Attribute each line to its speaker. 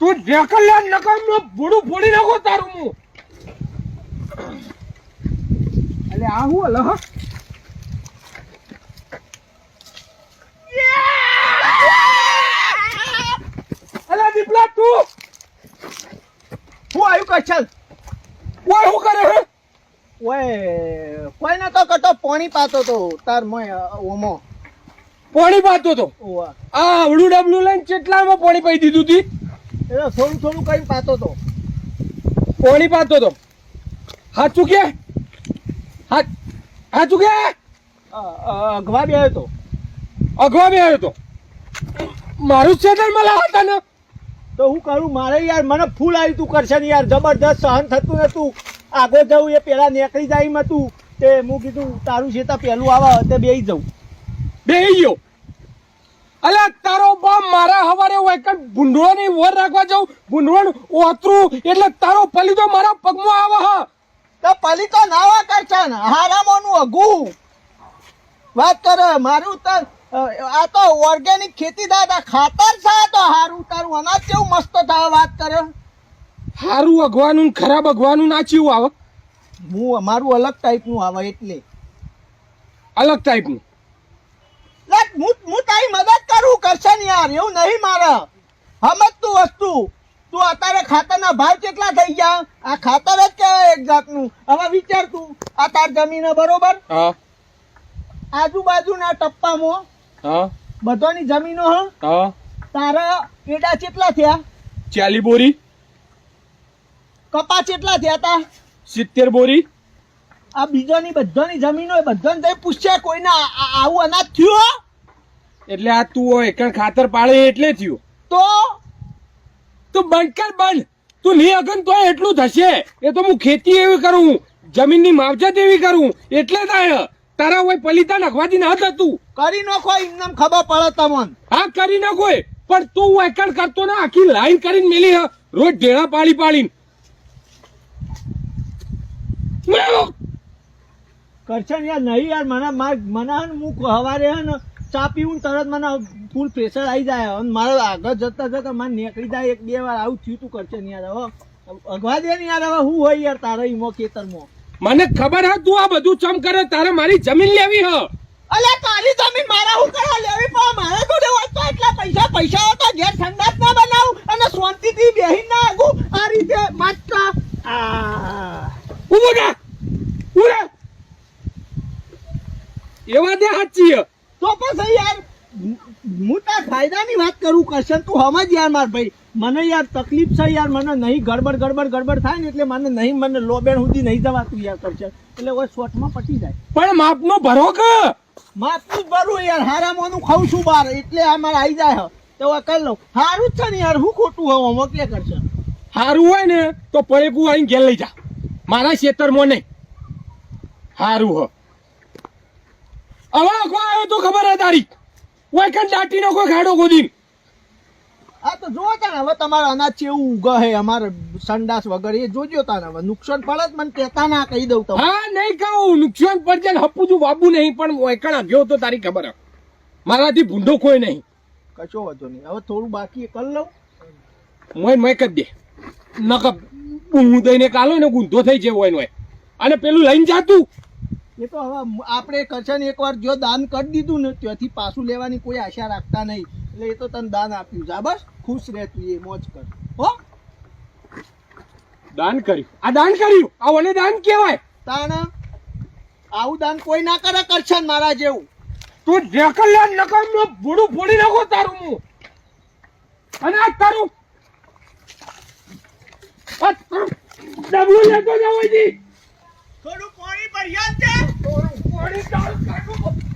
Speaker 1: તું ઢેકલ લે નકર નો ભૂડું ફોડી નાખો તારું હું એટલે આ હું અલ હ? અલે દીપલા તું!
Speaker 2: હું આવ્યું કચ્છલ
Speaker 1: ઓય હું કરે હે?
Speaker 2: ઓય કોઈ તો કટો પાણી પાતો તો તાર મોય ઓમો.
Speaker 1: પાણી પાતો તો? આ આવડું ડબલું લઈને ચેટલામાં પાણી પાઈ દીધું તી?
Speaker 2: એટલે થોડું થોડું કઈ પાતો તો.
Speaker 1: પાણી પાતો તો. હાચું કે હાચ હાચું કે
Speaker 2: અઘવા બે આવ્યો તો.
Speaker 1: અઘવા બે આવ્યો તો. મારું છેતર મળા હતા ને
Speaker 2: તો હું કરું મારે યાર મને ફૂલ આવ્યું તું કરશે ને યાર જબરદસ્ત સહન થતું નતું. આગળ જવું એ પેલા નીકળી જાય એમ હતું. તે હું કીધું તારું છે પેલું આવા તે બે જવું
Speaker 1: બે ગયો. અલે તારો બાપ મારા હવારે હોય કે ભૂંડો ની વર રાખવા જાઉં? ગુંડવણ ઓતરું? એટલે તારો પલીતો મારા પગમાં આવે હા.
Speaker 2: તો પલીતો નાવા કરશે ને? હારામોનું અઘું. વાત કરે મારું તર આ તો ઓર્ગેનિક ખેતી દાદા ખાતર છે તો હારું તારું અનાજ કેવું મસ્ત થાય વાત કરે.
Speaker 1: હારું અગવાનું ખરાબ અગવાનું નાચ્યું આવે?
Speaker 2: હું મારું અલગ ટાઈપનું આવે એટલે.
Speaker 1: અલગ ટાઈપનું
Speaker 2: હું હું તારી મદદ કરું કરશે ને યાર એવું નહીં મારે. સમજ તું વસ્તુ. તું અત્યારે ખાતરના ભાવ કેટલા થઈ ગયા? આ ખાતર જ કહેવાય એક જાતનું. હવે વિચાર તું આ તાર જમીન બરોબર?
Speaker 1: હા.
Speaker 2: આજુબાજુના ટપ્પામાં
Speaker 1: હા.
Speaker 2: બધાની જમીનો હ.
Speaker 1: હા.
Speaker 2: તારા પેડા કેટલા થયા?
Speaker 1: ચાલી બોરી.
Speaker 2: કપા કેટલા થયા તા?
Speaker 1: સિત્તેર બોરી.
Speaker 2: આ બીજાની બધાની જમીનો બધાને જઈ પૂછ્યા કોઈને આવું અનાજ થયું
Speaker 1: એટલે આ તું એકણ ખાતર પાડે એટલે થયું.
Speaker 2: તો?
Speaker 1: તું બંધ કર બંધ. તું નહીં અગન તો એટલું થશે. એ તો હું ખેતી એવી કરું જમીનની માવજત એવી કરું. એટલે થાય તારા હોય પલિતા નખવાથી ના થતું
Speaker 2: કરી નાખો એમને ખબર પડે તમને.
Speaker 1: હા કરી નાખો પણ તું એકડ કરતો ને આખી લાઈન કરીને મેલી હ. રોજ ઢેળા પાડી પાડીને.
Speaker 2: કરશે યાર નહીં યાર મને માર મને હે હવારે હે ને ચા પીવું તરત મને ફૂલ પ્રેશર આવી જાય અને મારે આગળ જતા જતા મને નીકળી જાય એક બે વાર આવું થયું તું કરશે ને યાર હવે અગવા દે ને યાર હવે હું હોય યાર તારા ઈમો ખેતરમાં.
Speaker 1: મને ખબર હા તું આ બધું ચમ કરે? તારે મારી જમીન લેવી હ.
Speaker 2: અલે તારી જમીન મારા હું કરવા લેવી? પણ મારા જોડે હોય તો એટલા પૈસા પૈસા હોય તો ઘેર સંગાત ના બનાવું અને શાંતિથી બેહી ના આગું. આ રીતે માગતા આ.
Speaker 1: ઊભો થા. ઉરે એવા દે હાચી.
Speaker 2: તો પછી યાર હું તાર ફાયદાની વાત કરું કરશન તું સમજ યાર માર ભાઈ. મને યાર તકલીફ છે યાર મને નહીં ગડબડ ગડબડ ગડબડ થાય ને એટલે મને નહીં મને લોબેન સુધી નહીં જવાતું યાર કરશન. એટલે ઓય શોર્ટમાં પટી જાય.
Speaker 1: પણ માપનો ભરો કે?
Speaker 2: માપનું ભરું યાર હારામાંનું ખાઉં છું બાર એટલે આ મારે આવી જાય. તો હવે કરી લઉં. સારું જ છે ને યાર હું ખોટું હવે મોકલે કરશે
Speaker 1: સારું હોય ને તો પરેકું આવીને ઘેર લઈ જા. મારા ખેતરમાં નહીં. સારું હ. હવે અખવા આવ્યો તો ખબર હે તારી. ઓય કન દાટીનો કોઈ ઘાડો ગોદી
Speaker 2: આ તો જો તાને હવે તમારા અનાજ કેવું ઉગે હે અમારે સંડાસ વગર એ જોજો તાને હવે નુકસાન પડે જ મને કહેતા ના કહી દઉં તો
Speaker 1: હા નહીં કહું નુકસાન પડશે ને હપુજું બાબુ નહીં પણ ઓયકણ આવ્યો તો તારી ખબર હે. મારાથી ભૂંડો કોઈ નહીં.
Speaker 2: કશો વાંધો નહીં. હવે થોડું બાકી કરી લઉં.
Speaker 1: મોય મોય કરી દે. નક હું દઈને કાલો ને ગુંધો થઈ જાય હોય નોય અને પેલું લઈને જાતું
Speaker 2: એ તો હવે આપણે કરશન એકવાર જો દાન કરી દીધું ને ત્યાંથી પાછું લેવાની કોઈ આશા રાખતા નહીં. એટલે એ તો તને દાન આપ્યું. જા બસ ખુશ રહે તું એ મોજ કર. હો?
Speaker 1: દાન કર્યું. આ દાન કર્યું. આ ઓને દાન કહેવાય.
Speaker 2: તાણ આવું દાન કોઈ ના કરે કરશન મારા જેવું.
Speaker 1: તું જેકલ્યાણ નકર નો ભૂડું ફોડી નાખો તારું હું અને આ તારું આ તારું ડબલું લેતો જાવ જી
Speaker 2: થોડું ભર્યા છે?
Speaker 1: તારું કાઢું